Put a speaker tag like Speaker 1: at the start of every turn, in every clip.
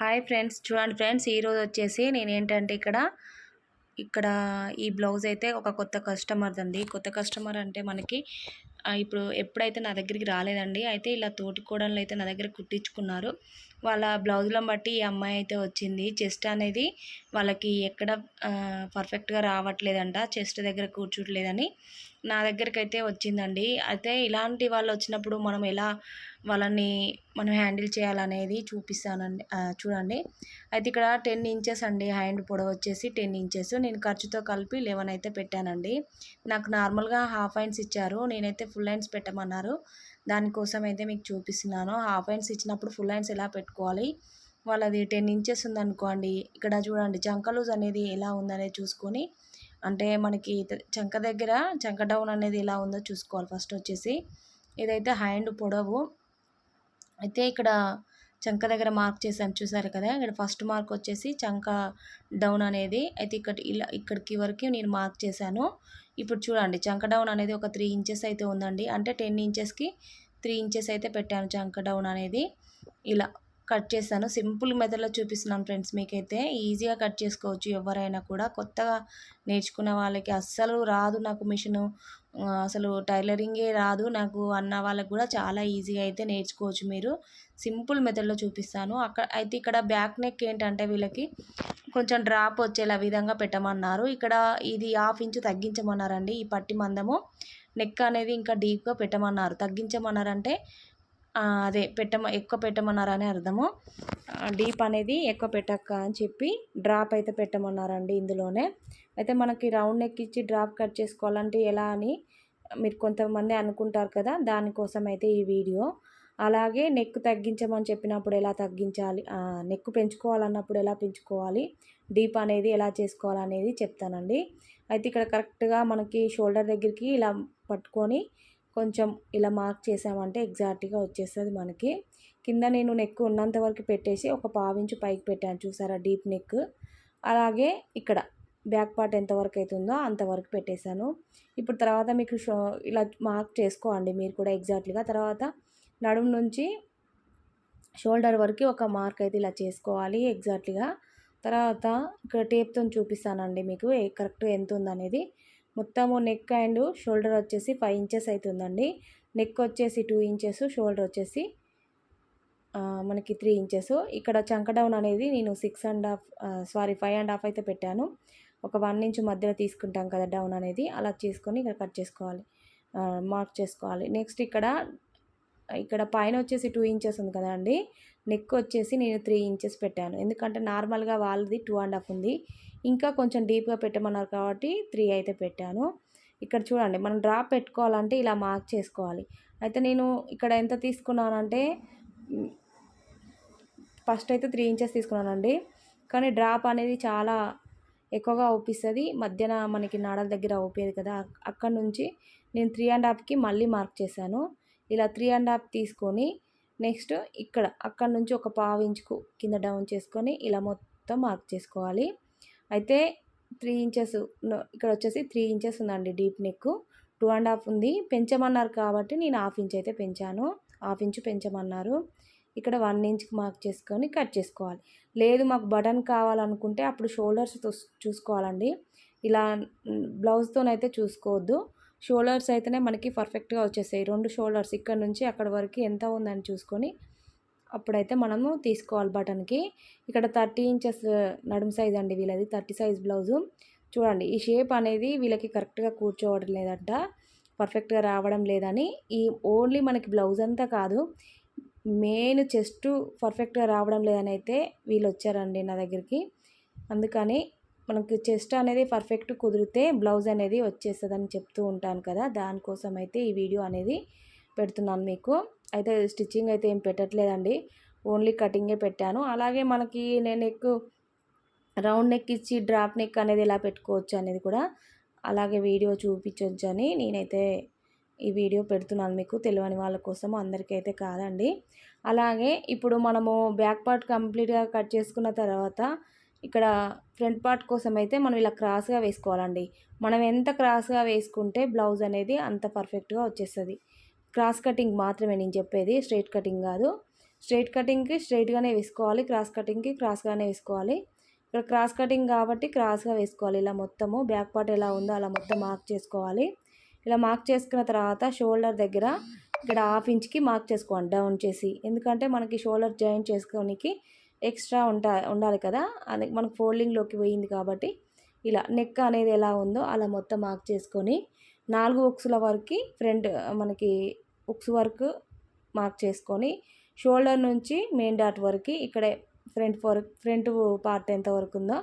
Speaker 1: Hi friends. చూడండి friends ఈరోజు వచ్చేసి నేను ఏంటంటే ఇక్కడ ఇక్కడ ఈ బ్లౌజ్ అయితే ఒక కొత్త కస్టమర్ అండి కొత్త కస్టమర్ అంటే మనకి ఇప్పుడు ఎప్పుడైతే నా దగ్గరికి రాలేదండి అయితే ఇలా తోటికోడళ్ళు అయితే నా దగ్గర కుట్టించుకున్నారు. వాళ్ళ బ్లౌజులను బట్టి ఈ అమ్మాయి అయితే వచ్చింది. చెస్ట్ అనేది వాళ్ళకి ఎక్కడ పర్ఫెక్ట్గా రావట్లేదంట. చెస్ట్ దగ్గర కూర్చోట్లేదని నా దగ్గరికి అయితే వచ్చిందండి. అయితే ఇలాంటి వాళ్ళు వచ్చినప్పుడు మనం ఎలా వాళ్ళని మనం హ్యాండిల్ చేయాలనేది చూపిస్తానండి చూడండి. అయితే ఇక్కడ టెన్ ఇంచెస్ అండి. హ్యాండ్ పొడవు వచ్చేసి టెన్ ఇంచెస్. నేను ఖర్చుతో కలిపి లెవెన్ అయితే పెట్టానండి. నాకు నార్మల్గా హాఫ్ హ్యాండ్స్ ఇచ్చారు. నేనైతే ఫుల్ హ్యాండ్స్ పెట్టమన్నారు. దానికోసం అయితే మీకు చూపిస్తున్నాను. హాఫ్ హ్యాండ్స్ ఇచ్చినప్పుడు ఫుల్ హ్యాండ్స్ ఎలా పెట్టుకోవాలి? వాళ్ళది టెన్ ఇంచెస్ ఉందనుకోండి. ఇక్కడ చూడండి చంక లూజ్ అనేది ఎలా ఉందనేది చూసుకొని అంటే మనకి చంక దగ్గర చంక డౌన్ అనేది ఎలా ఉందో చూసుకోవాలి ఫస్ట్ వచ్చేసి. ఇదైతే హ్యాండ్ పొడవు. అయితే ఇక్కడ చంక దగ్గర మార్క్ చేశాను. చూసారు కదా? ఇక్కడ ఫస్ట్ మార్క్ వచ్చేసి చంక డౌన్ అనేది. అయితే ఇక్కడ ఇలా ఇక్కడికి వరకు నేను మార్క్ చేశాను. ఇప్పుడు చూడండి చంక డౌన్ అనేది ఒక త్రీ ఇంచెస్ అయితే ఉందండి. అంటే టెన్ ఇంచెస్కి త్రీ ఇంచెస్ అయితే పెట్టాను చంక డౌన్ అనేది. ఇలా కట్ చేశాను. సింపుల్ మెథడ్లో చూపిస్తున్నాను ఫ్రెండ్స్ మీకైతే. ఈజీగా కట్ చేసుకోవచ్చు ఎవరైనా కూడా. కొత్తగా నేర్చుకున్న వాళ్ళకి అస్సలు రాదు నాకు మిషను. అసలు టైలరింగే రాదు. నాకు అన్న వాళ్ళకి కూడా చాలా ఈజీగా అయితే నేర్చుకోవచ్చు మీరు. సింపుల్ మెథడ్లో చూపిస్తాను. అక్కడ అయితే ఇక్కడ బ్యాక్ నెక్ ఏంటంటే వీళ్ళకి కొంచెం డ్రాప్ వచ్చేలా విధంగా పెట్టమన్నారు. ఇక్కడ ఇది హాఫ్ ఇంచు తగ్గించమన్నారండి. ఈ పట్టి మందము. నెక్ అనేది ఇంకా డీప్గా పెట్టమన్నారు. తగ్గించమన్నారంటే అదే పెట్టమ ఎక్కువ పెట్టమన్నారని అర్థము. డీప్ అనేది ఎక్కువ పెట్టక్క అని చెప్పి డ్రాప్ అయితే పెట్టమన్నారండి ఇందులోనే. అయితే మనకి రౌండ్ నెక్ ఇచ్చి డ్రాప్ కట్ చేసుకోవాలంటే ఎలా అని మీరు కొంతమంది అనుకుంటారు కదా దానికోసం అయితే ఈ వీడియో. అలాగే నెక్ తగ్గించమని చెప్పినప్పుడు ఎలా తగ్గించాలి? నెక్ పెంచుకోవాలన్నప్పుడు ఎలా పెంచుకోవాలి? డీప్ అనేది ఎలా చేసుకోవాలనేది చెప్తానండి. అయితే ఇక్కడ కరెక్ట్గా మనకి షోల్డర్ దగ్గరికి ఇలా పట్టుకొని కొంచెం ఇలా మార్క్ చేసామంటే ఎగ్జాక్ట్గా వచ్చేస్తుంది మనకి. కింద నేను నెక్ ఉన్నంత వరకు పెట్టేసి ఒక పావించు పైకి పెట్టాను చూసారా డీప్ నెక్ అలాగే ఇక్కడ బ్యాక్ పార్ట్ ఎంతవరకు అవుతుందో అంతవరకు పెట్టేశాను. ఇప్పుడు తర్వాత మీకు షో ఇలా మార్క్ చేసుకోండి మీరు కూడా ఎగ్జాక్ట్లీగా తర్వాత నడుము నుంచి షోల్డర్ వరకు ఒక మార్క్ అయితే ఇలా చేసుకోవాలి ఎగ్జాక్ట్లీగా తర్వాత ఇక్కడ టేప్తో చూపిస్తానండి మీకు కరెక్ట్ ఎంత ఉందనేది. మొత్తము నెక్ అండ్ షోల్డర్ వచ్చేసి ఫైవ్ ఇంచెస్ అవుతుందండి నెక్ వచ్చేసి టూ ఇంచెస్ షోల్డర్ వచ్చేసి మనకి త్రీ ఇంచెస్ ఇక్కడ చంక డౌన్ అనేది నేను six and half sorry five and half అయితే పెట్టాను. ఒక వన్ ఇంచ్ మధ్యలో తీసుకుంటాం కదా డౌన్ అనేది. అలా చేసుకొని ఇక్కడ కట్ చేసుకోవాలి. మార్క్ చేసుకోవాలి. నెక్స్ట్ ఇక్కడ ఇక్కడ పైన వచ్చేసి టూ ఇంచెస్ ఉంది కదా అండి నెక్ వచ్చేసి నేను త్రీ ఇంచెస్ పెట్టాను. ఎందుకంటే నార్మల్గా వాళ్ళది టూ అండ్ హాఫ్ ఉంది. ఇంకా కొంచెం డీప్గా పెట్టమన్నారు కాబట్టి త్రీ అయితే పెట్టాను. ఇక్కడ చూడండి మనం డ్రాప్ పెట్టుకోవాలంటే ఇలా మార్క్ చేసుకోవాలి. అయితే నేను ఇక్కడ ఎంత తీసుకున్నానంటే ఫస్ట్ అయితే త్రీ ఇంచెస్ తీసుకున్నానండి. కానీ డ్రాప్ అనేది చాలా ఎక్కువగా అవుపిస్తుంది మధ్యన మనకి నాడల దగ్గర అవుపేది కదా అక్కడ నుంచి నేను త్రీ అండ్ హాఫ్కి మళ్ళీ మార్క్ చేశాను. ఇలా త్రీ అండ్ హాఫ్ తీసుకొని నెక్స్ట్ ఇక్కడ అక్కడ నుంచి ఒక పావు ఇంచుకు కింద డౌన్ చేసుకొని ఇలా మొత్తం మార్క్ చేసుకోవాలి. అయితే త్రీ ఇంచెస్ ఇక్కడ వచ్చేసి త్రీ ఇంచెస్ ఉందండి deep neck. Two and half ఉంది. పెంచమన్నారు కాబట్టి నేను హాఫ్ ఇంచ్ అయితే పెంచాను. హాఫ్ ఇంచు పెంచమన్నారు. ఇక్కడ వన్ ఇంచ్కి మార్క్ చేసుకొని కట్ చేసుకోవాలి. లేదు మాకు బటన్ కావాలనుకుంటే అప్పుడు షోల్డర్స్ చూసుకోవాలండి. ఇలా బ్లౌజ్తోనైతే చూసుకోవద్దు. షోల్డర్స్ అయితేనే మనకి పర్ఫెక్ట్గా వచ్చేసాయి రెండు షోల్డర్స్ ఇక్కడ నుంచి అక్కడ వరకు ఎంత ఉందని చూసుకొని అప్పుడైతే మనము తీసుకోవాలి బటన్కి. ఇక్కడ థర్టీ ఇంచెస్ నడుము సైజ్ అండి వీళ్ళది. Thirty size blouse. చూడండి ఈ షేప్ అనేది వీళ్ళకి కరెక్ట్గా కూర్చోవడం లేదంట. పర్ఫెక్ట్గా రావడం లేదని. ఈ ఓన్లీ మనకి బ్లౌజ్ అంతా కాదు. మెయిన్ చెస్ట్ పర్ఫెక్ట్గా రావడం లేదని అయితే వీళ్ళు వచ్చారండి నా దగ్గరికి. అందుకని మనకి చెస్ట్ అనేది పర్ఫెక్ట్ కుదిరితే బ్లౌజ్ అనేది వచ్చేస్తుందని చెప్తూ ఉంటాను కదా దానికోసం అయితే ఈ వీడియో అనేది పెడుతున్నాను మీకు. అయితే స్టిచ్చింగ్ అయితే ఏం పెట్టట్లేదండి ఓన్లీ కటింగే పెట్టాను. అలాగే మనకి నేను ఎక్కువ రౌండ్ నెక్ ఇచ్చి డ్రాప్ నెక్ అనేది ఎలా పెట్టుకోవచ్చు అనేది కూడా అలాగే వీడియో చూపించవచ్చు అని నేనైతే ఈ వీడియో పెడుతున్నాను మీకు తెలియని వాళ్ళ కోసం అందరికీ అయితే కాదండి. అలాగే ఇప్పుడు మనము బ్యాక్ పార్ట్ కంప్లీట్గా కట్ చేసుకున్న తర్వాత ఇక్కడ ఫ్రంట్ పార్ట్ కోసం అయితే మనం ఇలా క్రాస్గా వేసుకోవాలండి. మనం ఎంత క్రాస్గా వేసుకుంటే బ్లౌజ్ అనేది అంత పర్ఫెక్ట్గా వచ్చేస్తుంది. క్రాస్ కటింగ్ మాత్రమే నేను చెప్పేది స్ట్రైట్ కటింగ్ కాదు. స్ట్రైట్ కటింగ్కి స్ట్రైట్గానే వేసుకోవాలి క్రాస్ కటింగ్కి క్రాస్గానే వేసుకోవాలి. ఇక్కడ క్రాస్ కటింగ్ కాబట్టి క్రాస్గా వేసుకోవాలి. ఇలా మొత్తము బ్యాక్ పార్ట్ ఎలా ఉందో అలా మొత్తం మార్క్ చేసుకోవాలి. ఇలా మార్క్ చేసుకున్న తర్వాత షోల్డర్ దగ్గర ఇక్కడ హాఫ్ ఇంచ్కి మార్క్ చేసుకోండి డౌన్ చేసి. ఎందుకంటే మనకి షోల్డర్ జాయింట్ చేసుకోనికి ఎక్స్ట్రా ఉంటా ఉండాలి కదా? అది మనకు ఫోల్డింగ్లోకి పోయింది కాబట్టి ఇలా నెక్ అనేది ఎలా ఉందో అలా మొత్తం మార్క్ చేసుకొని నాలుగు ఉక్సుల వరకు ఫ్రంట్ మనకి ఉక్స్ వర్క్ మార్క్ చేసుకొని షోల్డర్ నుంచి మెయిన్ డాట్ వరకు ఇక్కడే ఫ్రంట్ వరకు ఫ్రంట్ పార్ట్ ఎంత వరకు ఉందో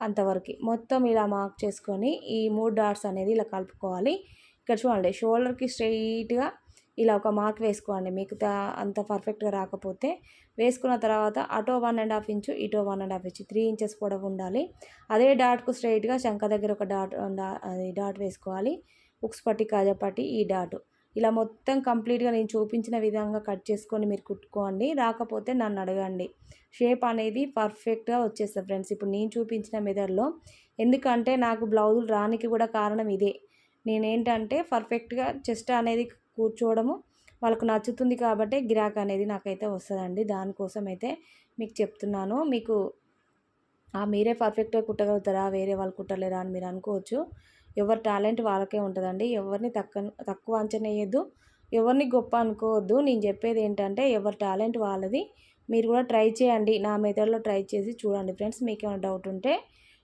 Speaker 1: అంతవరకు మొత్తం ఇలా మార్క్ చేసుకొని ఈ మూడు డాట్స్ అనేది ఇలా కలుపుకోవాలి. ఇక్కడ చూడండి షోల్డర్కి స్ట్రైట్గా ఇలా ఒక మార్క్ వేసుకోండి. మీకు అంత పర్ఫెక్ట్గా రాకపోతే వేసుకున్న తర్వాత అటో వన్ అండ్ హాఫ్ ఇంచు ఇటో one and half inch three inches పొడవు ఉండాలి. అదే డాట్కు స్ట్రైట్గా శంఖ దగ్గర ఒక డాట్ అది డాట్ వేసుకోవాలి. ఉక్స్ పట్టి కాజపట్టి ఈ డాట్ ఇలా మొత్తం కంప్లీట్గా నేను చూపించిన విధంగా కట్ చేసుకొని మీరు కుట్టుకోండి. రాకపోతే నన్ను అడగండి. షేప్ అనేది పర్ఫెక్ట్గా వచ్చేస్తుంది ఫ్రెండ్స్ ఇప్పుడు నేను చూపించిన మెథడ్లో ఎందుకంటే నాకు బ్లౌజులు రానికి కూడా కారణం ఇదే. నేనేంటంటే పర్ఫెక్ట్గా చెస్ట్ అనేది కూర్చోవడము వాళ్ళకు నచ్చుతుంది కాబట్టి గిరాక్ అనేది నాకైతే వస్తుందండి. దానికోసం అయితే మీకు చెప్తున్నాను. మీకు మీరే పర్ఫెక్ట్గా కుట్టగలుగుతారా? వేరే వాళ్ళు కుట్టలేరా అని మీరు అనుకోవచ్చు. ఎవరి టాలెంట్ వాళ్ళకే ఉంటుందండి. ఎవరిని తక్కువ తక్కువ అంచనా వేయద్దు. ఎవరిని గొప్ప అనుకోవద్దు. నేను చెప్పేది ఏంటంటే ఎవరి టాలెంట్ వాళ్ళది. మీరు కూడా ట్రై చేయండి. నా మెథడ్లో ట్రై చేసి చూడండి ఫ్రెండ్స్. మీకు ఏమైనా డౌట్ ఉంటే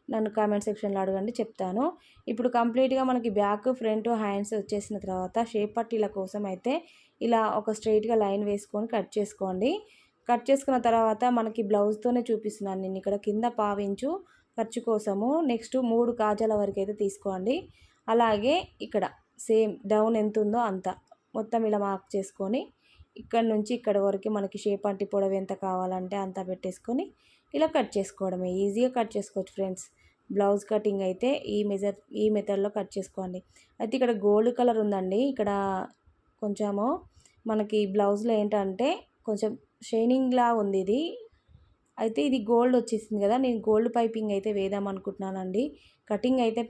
Speaker 1: నన్ను కామెంట్ సెక్షన్లో అడగండి చెప్తాను. ఇప్పుడు కంప్లీట్గా మనకి బ్యాక్ ఫ్రంట్ హ్యాండ్స్ వచ్చేసిన తర్వాత షేప్ పట్టీల కోసం అయితే ఇలా ఒక స్ట్రైట్గా లైన్ వేసుకొని కట్ చేసుకోండి. కట్ చేసుకున్న తర్వాత మనకి బ్లౌజ్తోనే చూపిస్తున్నాను నేను. ఇక్కడ కింద పావించు ఖర్చు కోసము నెక్స్ట్ మూడు కాజాల వరకు అయితే తీసుకోండి. అలాగే ఇక్కడ సేమ్ డౌన్ ఎంత ఉందో అంత మొత్తం ఇలా మార్క్ చేసుకొని ఇక్కడ నుంచి ఇక్కడ వరకు మనకి షేప్ అంటి పొడవు ఎంత కావాలంటే అంత పెట్టేసుకొని ఇలా కట్ చేసుకోవడమే. ఈజీగా కట్ చేసుకోవచ్చు ఫ్రెండ్స్. బ్లౌజ్ కటింగ్ అయితే ఈ మెజర్ ఈ మెథడ్లో కట్ చేసుకోండి. అయితే ఇక్కడ గోల్డ్ కలర్ ఉందండి. ఇక్కడ కొంచెము మనకి బ్లౌజ్లో ఏంటంటే కొంచెం షైనింగ్లా ఉంది ఇది. అయితే ఇది గోల్డ్ వచ్చేసింది కదా. నేను గోల్డ్ పైపింగ్ అయితే వేద్దాం అనుకుంటున్నానండి. కటింగ్ అయితే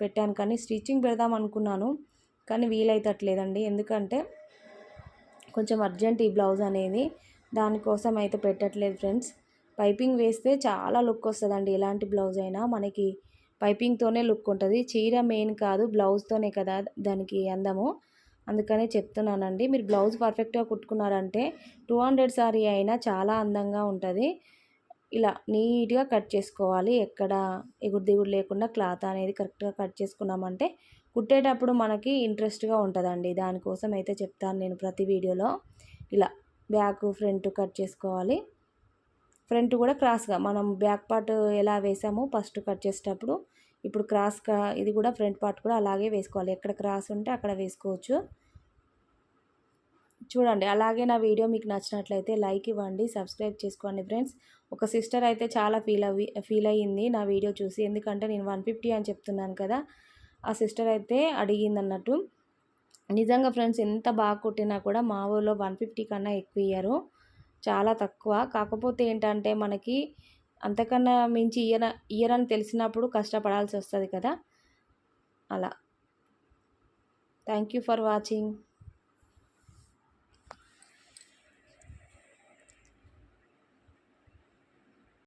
Speaker 1: పెట్టాను కానీ స్టిచ్చింగ్ పెడదాం అనుకున్నాను. కానీ వీలైతట్లేదండి. ఎందుకంటే కొంచెం అర్జెంట్ ఈ బ్లౌజ్ అనేది. దానికోసం అయితే పెట్టట్లేదు ఫ్రెండ్స్. పైపింగ్ వేస్తే చాలా లుక్ వస్తుందండి. ఎలాంటి బ్లౌజ్ అయినా మనకి పైపింగ్తోనే లుక్ ఉంటుంది. చీర మెయిన్ కాదు బ్లౌజ్తోనే కదా దానికి అందము. అందుకనే చెప్తున్నానండి. మీరు బ్లౌజ్ పర్ఫెక్ట్గా కుట్టుకున్నారంటే టూ హండ్రెడ్ సారీ అయినా చాలా అందంగా ఉంటుంది. ఇలా నీట్గా కట్ చేసుకోవాలి. ఎక్కడ ఎగుడు దిగుడు లేకుండా క్లాత్ అనేది కరెక్ట్గా కట్ చేసుకున్నామంటే కుట్టేటప్పుడు మనకి ఇంట్రెస్ట్గా ఉంటుందండి. దానికోసం అయితే చెప్తాను నేను ప్రతి వీడియోలో. ఇలా బ్యాక్ ఫ్రంట్ కట్ చేసుకోవాలి. ఫ్రంట్ కూడా క్రాస్గా మనం బ్యాక్ పార్ట్ ఎలా వేసామో ఫస్ట్ కట్ చేసేటప్పుడు ఇప్పుడు క్రాస్గా ఇది కూడా ఫ్రంట్ పార్ట్ కూడా అలాగే వేసుకోవాలి. ఎక్కడ క్రాస్ ఉంటే అక్కడ వేసుకోవచ్చు. చూడండి అలాగే నా వీడియో మీకు నచ్చినట్లయితే లైక్ ఇవ్వండి సబ్స్క్రైబ్ చేసుకోండి ఫ్రెండ్స్. ఒక సిస్టర్ అయితే చాలా ఫీల్ అవి ఫీల్ అయ్యింది నా వీడియో చూసి. ఎందుకంటే నేను వన్ ఫిఫ్టీ అని చెప్తున్నాను కదా ఆ సిస్టర్ అయితే అడిగింది అన్నట్టు. నిజంగా ఫ్రెండ్స్ ఎంత బాగా కుట్టినా కూడా మా ఊళ్ళో వన్ ఫిఫ్టీ కన్నా ఎక్కువ ఇయ్యరు. చాలా తక్కువ. కాకపోతే ఏంటంటే మనకి అంతకన్నా మించి ఇయర్ ఇయర్ అని తెలిసినప్పుడు కష్టపడాల్సి వస్తుంది కదా. అలా. Thank you for watching